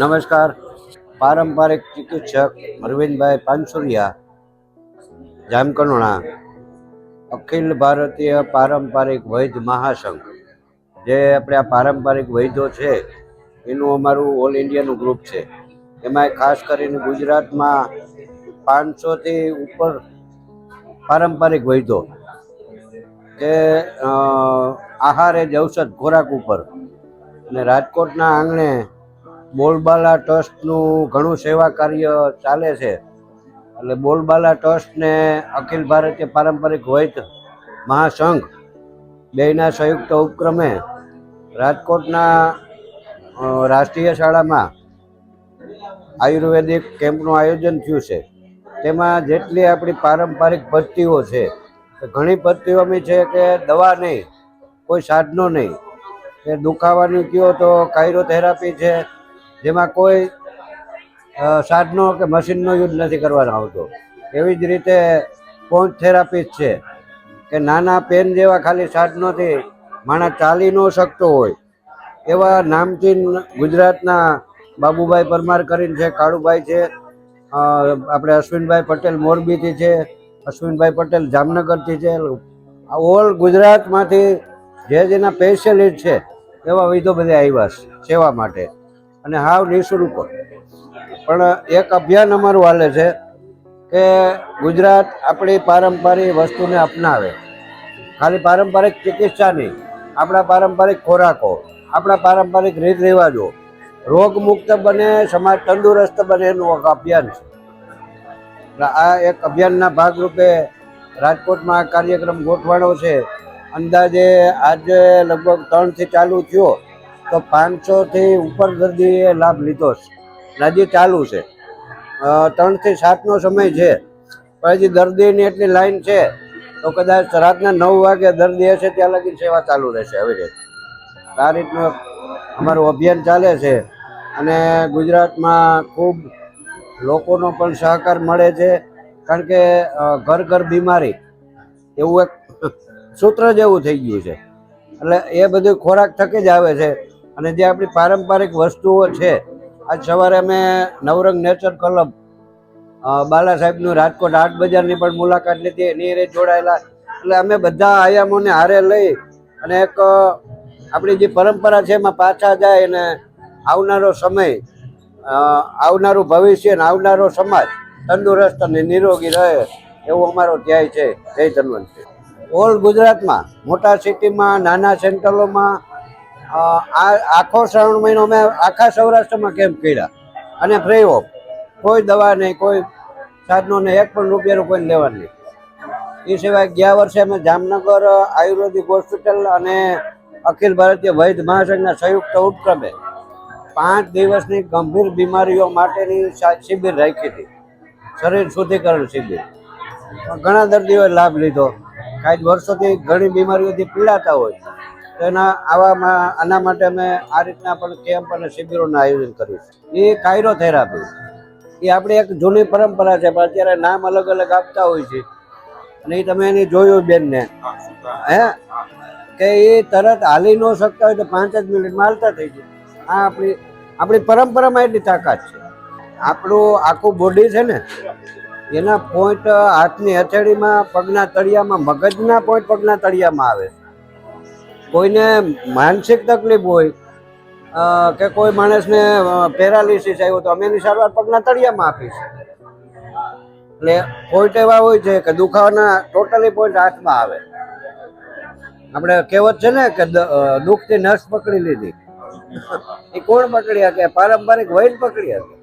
નમસ્કાર. પારંપરિક ચિકિત્સક અરવિંદભાઈ પાનસુરિયા જામકનોણા અખિલ ભારતીય પારંપરિક વૈદ્ય મહાસંઘ. જે આપણે આ પારંપરિક વૈદ્યો છે, એનું અમારું ઓલ ઇન્ડિયાનું ગ્રુપ છે. એમાં ખાસ કરીને ગુજરાતમાં પાંચસોથી ઉપર પારંપરિક વૈદ્યો કે આહાર એ જ ઔષધ ખોરાક ઉપર. અને રાજકોટના આંગણે બોલબાલા ટ્રસ્ટનું ઘણું સેવા કાર્ય ચાલે છે. એટલે બોલબાલા ટ્રસ્ટને અખિલ ભારતીય પારંપરિક વૈત મહાસંઘ બેના સંયુક્ત ઉપક્રમે રાજકોટના રાષ્ટ્રીય શાળામાં આયુર્વેદિક કેમ્પનું આયોજન થયું છે. તેમાં જેટલી આપણી પારંપરિક પદ્ધતિઓ છે ઘણી પદ્ધતિઓમાં છે કે દવા નહીં કોઈ સાધનો નહીં. એ દુખાવાની કયો તો કાયરોથેરાપી છે, જેમાં કોઈ સાધનો કે મશીનનો યુઝ નથી કરવાનો આવતો. એવી જ રીતે પોન્ટ થેરાપી છે કે નાના પેન જેવા ખાલી સાધનોથી માણસ ચાલી ન શકતો હોય. એવા નામચીન ગુજરાતના બાબુભાઈ પરમાર કરીને છે, કાળુભાઈ છે આપણે અશ્વિનભાઈ પટેલ મોરબીથી છે, અશ્વિનભાઈ પટેલ જામનગરથી છે. ઓલ ગુજરાતમાંથી જે જેના સ્પેશિયલિસ્ટ છે, એવા વિધો બધા આવ્યા છે, સેવા માટે. અને હાવ નિઃશુલ્ક પણ એક અભિયાન અમારું હાલે છે કે ગુજરાત આપણી પારંપરિક વસ્તુને અપનાવે. ખાલી પારંપરિક ચિકિત્સા નહીં, આપણા પારંપરિક ખોરાકો, આપણા પારંપરિક રીત રિવાજો રોગમુક્ત બને, સમાજ તંદુરસ્ત બને એનું એક અભિયાન છે. આ એક અભિયાનના ભાગરૂપે રાજકોટમાં આ કાર્યક્રમ ગોઠવાણો છે. અંદાજે આજે લગભગ ત્રણથી ચાલુ થયો, તો પાંચસોથી ઉપર દર્દીએ લાભ લીધો છે. હજી ચાલુ છે. ત્રણથી સાતનો સમય છે. હજી દર્દીની એટલી લાઈન છે, તો કદાચ રાતના નવ વાગે દર્દી હશે ત્યાં લગી સેવા ચાલુ રહેશે આવી રીતે. આ રીતનું અમારું અભિયાન ચાલે છે. અને ગુજરાતમાં ખૂબ લોકોનો પણ સહકાર મળે છે. કારણ કે ઘર ઘર બીમારી, એવું એક સૂત્ર જેવું થઈ ગયું છે. એટલે એ બધું ખોરાક થકી જ આવે છે. અને જે આપણી પારંપરિક વસ્તુઓ છે, આજ સવારે અમે નવરંગ નેચર ક્લબ બાલા સાહેબનું રાજકોટ આર્ટ બજારની પણ મુલાકાત લીધી, એની એ જોડાયેલા. એટલે અમે બધા આયામોને હારે લઈ અને એક આપણી જે પરંપરા છે એમાં પાછા જાય અને આવનારો સમય આવનારું ભવિષ્ય અને આવનારો સમાજ તંદુરસ્ત અને નિરોગી રહે એવું અમારો ધ્યેય છે. જય ધન્વંતરી. ઓલ ગુજરાતમાં, મોટા સિટીમાં, નાના સેન્ટરોમાં આ, આખો શ્રાવણ મહિનો અમે આખા સૌરાષ્ટ્રમાં કેમ્પ કર્યા? અને ફ્રી ઓફ કોઈ દવા નહીં, કોઈ સાધનો નહીં, એક પણ રૂપિયાનું કોઈ લેવા નહીં. એ સિવાય ગયા વર્ષે અમે જામનગર આયુર્વેદિક હોસ્પિટલ અને અખિલ ભારતીય વૈદ્ય મહાસંઘના સંયુક્ત ઉપક્રમે પાંચ દિવસની ગંભીર બીમારીઓ માટેની શિબિર રાખી હતી. શરીર શુદ્ધિકરણ શિબિર. ઘણા દર્દીઓએ લાભ લીધો. કાંઈ વર્ષોથી ઘણી બીમારીઓથી પીડાતા હોય. તો એના આવામાં, આના માટે અમે આ રીતના પણ કેમ્પ અને શિબિરોનું આયોજન કર્યું છે. એ કાયરોથેરાપી. એ આપણી એક જૂની પરંપરા છે, પણ અત્યારે નામ અલગ અલગ આપતા હોય છે. અને એ તમે એની જોયું બેનને. હે? કે એ તરત હાલી ન શકતા હોય તો પાંચ જ મિનિટમાં હાલતા થઈ જાય. આ આપણી આપણી પરંપરામાં એટલી તાકાત છે. આપણું આખું બોડી છે ને એના પોઈન્ટ હાથની હથેળીમાં પગના તળિયામાં, મગજના પોઈન્ટ પગના તળિયામાં આવે કોઈને માનસિક તકલીફ હોય કે કોઈ માણસને પેરાલિસિસ આવ્યો તો અમે એની સારવાર પગના તળિયામાં આપીશ એટલે પોઈન્ટ એવા હોય છે કે દુખાવાના ટોટલી પોઈન્ટ હાથમાં આવે. આપણે કહેવત છે ને કે દુઃખથી નસ પકડી લીધી. એ કોણ પકડી શકે પારંપરિક વૈદ પકડી શકે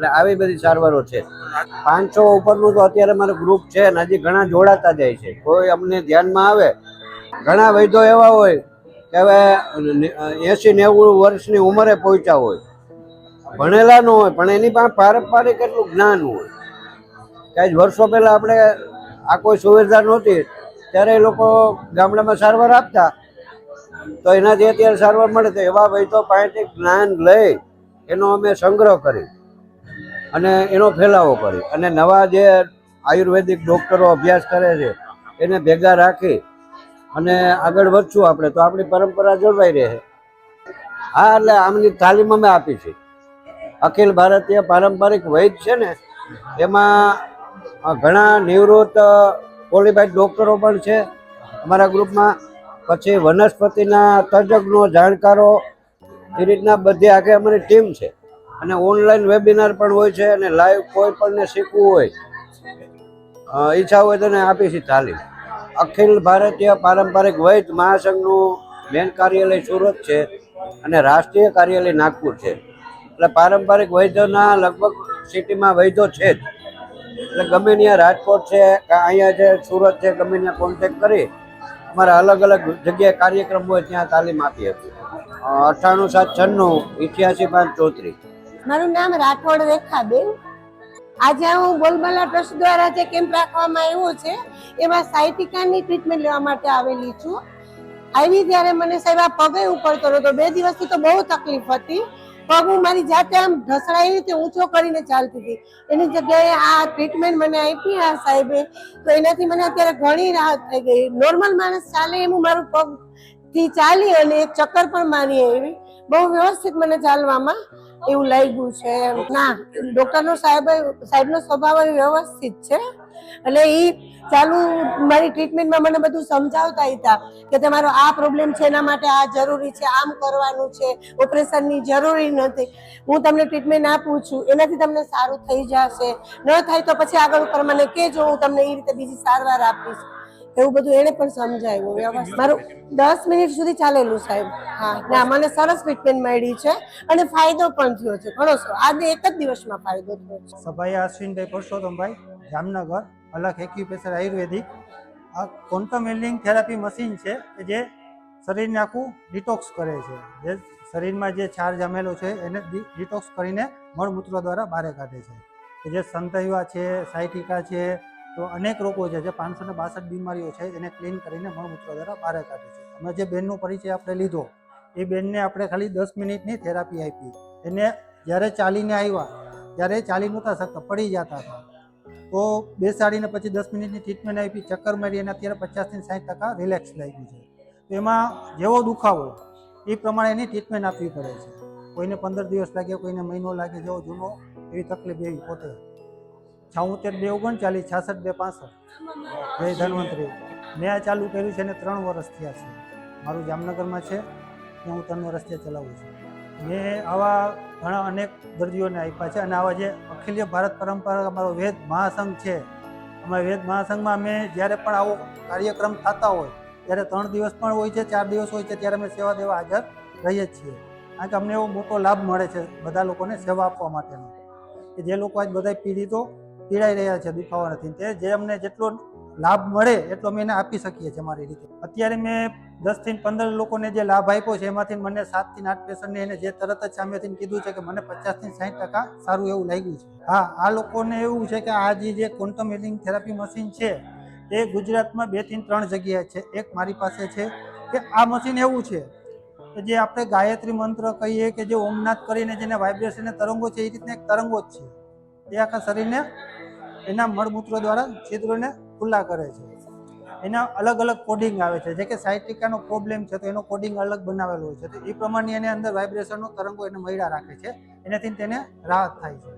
એટલે આવી બધી સારવારો છે. પાંચસો ઉપરનું તો અત્યારે મારું ગ્રુપ છે ને હજી ઘણા જોડાતા જાય છે. કોઈ અમને ધ્યાનમાં આવે, ઘણા વૈદ્યો એવા હોય કે હવે એસી નેવું વર્ષની ઉંમરે પહોંચ્યા હોય. ભણેલા ન હોય, પણ એની પાસે પારંપરિક એટલું જ્ઞાન હોય. કાંઈ વર્ષો પહેલાં આપણે આ કોઈ સુવિધા નહોતી, ત્યારે એ લોકો ગામડામાં સારવાર આપતા. તો એનાથી અત્યારે સારવાર મળે તો એવા વૈદ્યો પાસેથી જ્ઞાન લઈ એનો અમે સંગ્રહ કરી અને એનો ફેલાવો કરે. અને નવા જે આયુર્વેદિક ડૉક્ટરો અભ્યાસ કરે છે, એને ભેગા રાખી અને આગળ વધશું આપણે, તો આપણી પરંપરા જળવાઈ રહે. હા, એટલે આમની તાલીમ અમે આપી છે. અખિલ ભારતીય પારંપરિક વૈદ છે ને, એમાં ઘણા નિવૃત્ત ક્વોલિફાઈડ ડૉક્ટરો પણ છે. અમારા ગ્રુપમાં પછી વનસ્પતિના તજજ્ઞો, જાણકારો, એ રીતના બધી આખી અમારી ટીમ છે. અને ઓનલાઈન વેબિનાર પણ હોય છે અને લાઈવ કોઈ પણને શીખવું હોય ઈચ્છા હોય તેને આપી છે તાલીમ. અખિલ ભારતીય પારંપરિક વૈદ મહાસંઘનું મેન કાર્યાલય સુરત છે અને રાષ્ટ્રીય કાર્યાલય નાગપુર છે. એટલે પારંપરિક વૈદ્યોના લગભગ સિટીમાં વૈદ્યો છે જ. એટલે ગમે ત્યાં રાજકોટ છે કે અહીંયા છે સુરત છે ગમે ત્યાં કોન્ટેક કરી, અમારા અલગ અલગ જગ્યાએ કાર્યક્રમ હોય ત્યાં તાલીમ આપી હતી. અઠ્ઠાણું સાત છન્નું, ઇઠ્યાસી પાંચ ચોત્રીસ. મારું નામ રાઠોડ રેખાબેન આજે હું બોલબાલા ટ્રસ્ટ દ્વારા જે કેમ્પ રાખવામાં આવ્યો છે, એમાં સાયટિકાની ટ્રીટમેન્ટ લેવા માટે આવેલી છું. આવી ત્યારે મને સાહેબ આ પગે ઉપડતો તો બે દિવસથી તો બહુ તકલીફ હતી. પગ હું મારી જાતે આમ ઢસડાઈ રીતે ઊંચો કરીને ચાલતી હતી. એની જગ્યાએ આ ટ્રીટમેન્ટ મને આપી આ સાહેબે. તો એનાથી મને અત્યારે ઘણી રાહત થઈ ગઈ. નોર્મલ માણસ ચાલે એમ મારું પગથી ચાલી અને એક ચક્કર પણ મારી આવી. બહુ વ્યવસ્થિત મને ચાલવામાં એવું લાગ્યું છે. ના, ડોક્ટરનો સાહેબ, સાહેબનો સ્વભાવ વ્યવસ્થિત છે. એટલે એ ચાલુ મારી ટ્રીટમેન્ટમાં મને બધું સમજાવતા હતા કે તમારો આ પ્રોબ્લેમ છે, એના માટે આ જરૂરી છે, આમ કરવાનું છે, ઓપરેશનની જરૂરી નથી. હું તમને ટ્રીટમેન્ટ આપું છું, એનાથી તમને સારું થઈ જશે. ન થાય તો પછી આગળ ઉપર મને કહેજો, હું તમને એ રીતે બીજી સારવાર આપીશ. એવું બધું એને પણ સમજાવ્યું વ્યવસ્થિત મારું દસ મિનિટ સુધી ચાલેલું સાહેબ. હા, ના મને સરસ ટ્રીટમેન્ટ મળી છે અને ફાયદો પણ થયો છે. ઘણો સરસ આજે એક જ દિવસમાં ફાયદો થયો છે. સભાઈ અશ્વિનભાઈ પરસોત્તમભાઈ જામનગર, અલગ એક્યુપ્રેશર આયુર્વેદિક. આ ક્વોન્ટમ હેલિંગ થેરાપી મશીન છે કે જે શરીરને આખું ડિટોક્સ કરે છે. જે શરીરમાં જે છાર જામેલો છે એને ડિટોક્સ કરીને મળમૂત્ર દ્વારા બહાર કાઢે છે. જે સંતૈવા છે, સાયટિકા છે તો અનેક રોગો છે. જે પાંચસો ને બાસઠ બીમારીઓ છે, એને ક્લીન કરીને મળમૂત્ર દ્વારા બહાર કાઢે છે. અમે જે બેનનો પરિચય આપણે લીધો, એ બેનને આપણે ખાલી દસ મિનિટની થેરાપી આપી એને જ્યારે ચાલીને આવ્યા, ત્યારે ચાલી નહોતા શકતા, પડી જતા હતા. તો બેસાડીને પછી દસ મિનિટની ટ્રીટમેન્ટ આપી, ચક્કર મારી અને અત્યારે પચાસથી સાઠ ટકા રિલેક્સ લાગ્યું છે. તો એમાં જેવો દુખાવો, એ પ્રમાણે એની ટ્રીટમેન્ટ આપવી પડે છે. કોઈને પંદર દિવસ લાગે કોઈને મહિનો લાગે જેવો જૂનો એવી તકલીફ એવી પોતે છાઉતેર બે ઓગણચાલીસ, છાસઠ બે પાસઠ. જય ધન્વંતરી. મેં આ ચાલુ કર્યું છે ને ત્રણ વર્ષ થયા છે. મારું જામનગરમાં છે. ત્યાં હું ત્રણ વર્ષથી ચલાવું છું. મેં આવા ઘણા અનેક દર્દીઓને આપ્યા છે અને આવા જે અખિલ્ય ભારત પરંપરા, અમારો વેદ મહાસંઘ છે. અમારા વેદ મહાસંઘમાં અમે જ્યારે પણ આવો કાર્યક્રમ થતા હોય, ત્યારે ત્રણ દિવસ પણ હોય છે, ચાર દિવસ હોય છે, ત્યારે અમે સેવા દેવા હાજર રહીએ જ છીએ. કારણ કે અમને એવો મોટો લાભ મળે છે બધા લોકોને સેવા આપવા માટેનો. કે જે લોકો આજ બધા પીડિતો પીડાઈ રહ્યા છે દુખાવા નથી તે જે અમને જેટલો લાભ મળે એટલો અમે એને આપી શકીએ છીએ મારી રીતે. અત્યારે મેં દસથી પંદર લોકોને જે લાભ આપ્યો છે, એમાંથી મને સાતથી આઠ પેશન્ટને એને જે તરત જ સામેથી કીધું છે કે મને પચાસથી સાઠ ટકા સારું એવું લાગ્યું છે. હા, આ લોકોને એવું છે કે આ જે ક્વોન્ટમ હિલિંગ થેરાપી મશીન છે એ ગુજરાતમાં બેથી ત્રણ જગ્યાએ છે. એક મારી પાસે છે કે આ મશીન એવું છે કે જે આપણે ગાયત્રી મંત્ર કહીએ કે જે ઓમનાથ કરીને જેને વાઇબ્રેશન તરંગો છે, એ રીતના એક તરંગો જ છે. એ આખા શરીરને એના મળમૂત્ર દ્વારા છિદ્રોને ખુલ્લા કરે છે. એના અલગ અલગ કોડિંગ આવે છે. જે કે સાયટિકાનો પ્રોબ્લેમ છે તો એનો કોડિંગ અલગ બનાવેલો હોય છે. તો એ પ્રમાણે એની અંદર વાઇબ્રેશનનો તરંગો એને મળ્યા રાખે છે. એનાથી તેને રાહત થાય છે.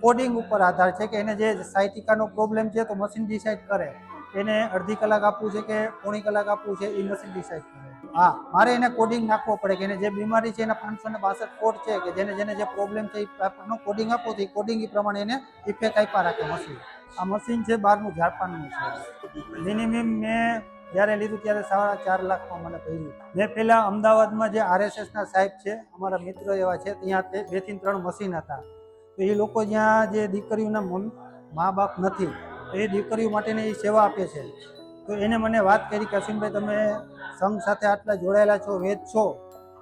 કોડિંગ ઉપર આધાર છે કે એને જે સાયટિકાનો પ્રોબ્લેમ છે તો મશીન ડિસાઇડ કરે. એને અડધી કલાક આપવું છે કે પોણી કલાક આપવું છે એ મશીન ડિસાઇડ કરે. હા, મારે એને કોડિંગ નાખવો પડે કે એને જે બીમારી છે, એના પાંચસો ને બાસઠ કોડ છે કે જેને જેને જે પ્રોબ્લેમ છે એ કોડિંગ આપો તો એ કોડિંગ એ પ્રમાણે એને ઇફેક્ટ આપ્યા રાખે મશીન આ મશીન છે બહારનું જાપાનનું છે. મિનિમમ મેં જ્યારે લીધું ત્યારે સાડા ચાર લાખમાં મને પડ્યું મેં પહેલાં અમદાવાદમાં જે આરએસએસના સાહેબ છે, અમારા મિત્ર એવા છે, ત્યાં બેથી ત્રણ મશીન હતા. તો એ લોકો જ્યાં જે દીકરીઓના મા બાપ નથી એ દીકરીઓ માટેની સેવા આપે છે. તો એને મને વાત કરી કે અસીમભાઈ તમે સંઘ સાથે આટલા જોડાયેલા છો, વેદ છો,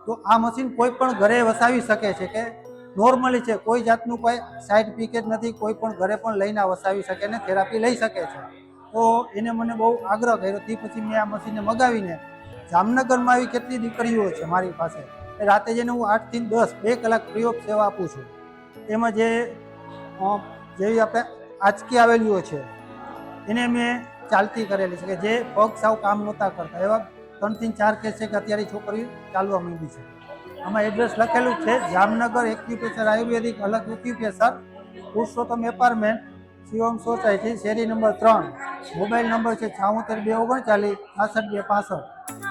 તો આ મશીન કોઈ પણ ઘરે વસાવી શકે છે કે નોર્મલી છે? કોઈ જાતનું કોઈ સર્ટિફિકેટ નથી, કોઈ પણ ઘરે પણ લઈને વસાવી શકે ને થેરાપી લઈ શકે છે. તો એને મને બહુ આગ્રહ કર્યો. તે પછી મેં આ મશીનને મગાવીને જામનગરમાં આવી કેટલી દીકરીઓ છે મારી પાસે. એ રાતે જઈને હું આઠથી દસ બે કલાક ફ્રી સેવા આપું છું. એમાં જે જેવી આપણે આંચકી આવેલીઓ છે, એને મેં ચાલતી કરેલી છે કે જે પગ સાવ કામ નહોતા કરતા. એવા ત્રણથી ચાર કેસ છે કે અત્યારે છોકરી ચાલવા માંડી છે. આમાં એડ્રેસ લખેલું છે, જામનગર એક્યુપ્રેશર આયુર્વેદિક અલગ acupressure Purushottam apartment Shivam society શેરી નંબર ત્રણ, મોબાઈલ નંબર છે છાઓતેર બે ઓગણચાલીસ છાસઠ બે પાસઠ